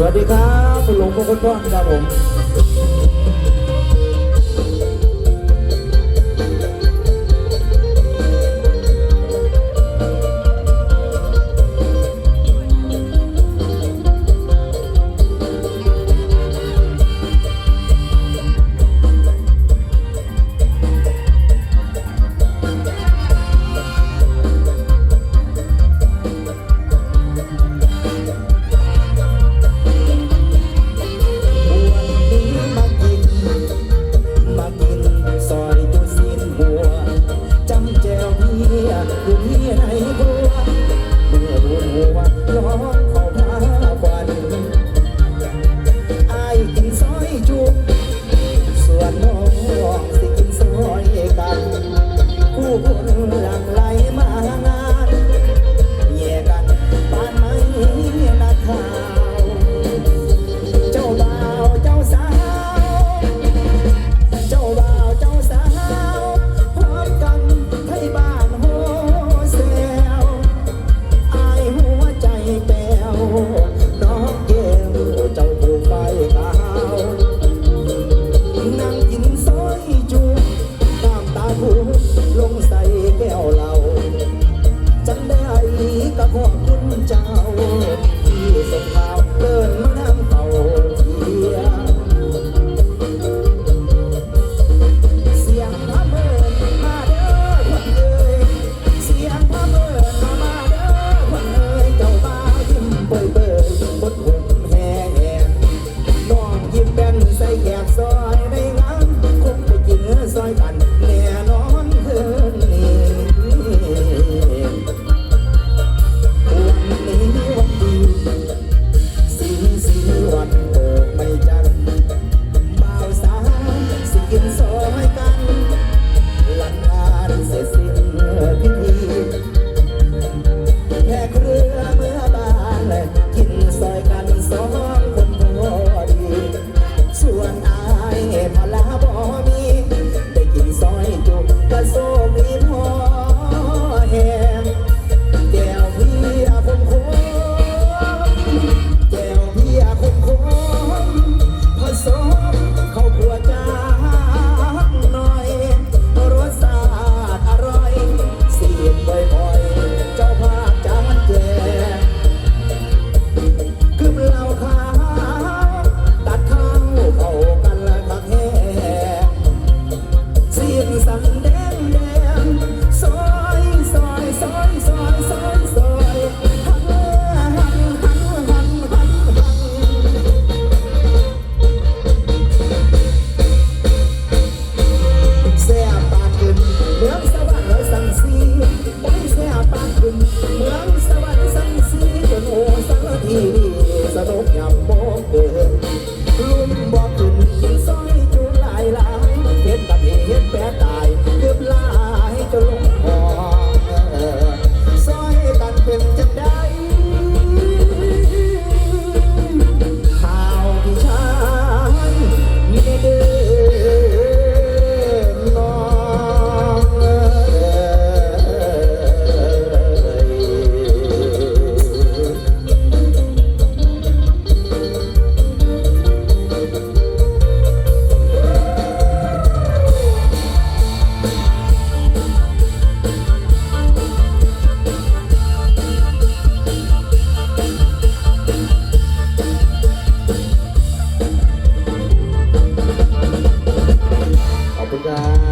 สวัสดีครับคุณลุงพ่อคุณพ่ครับผม good. สั่งแดงอยซอยซอยซอยซอยซอยหันหันหันหันหันหันแซ่บกินเมืองสวรรค์สังซีไปแซ่บปากขึ้นเมืองสวรรค์สังซีจนโอสังทีสุกยำโม Bye-bye.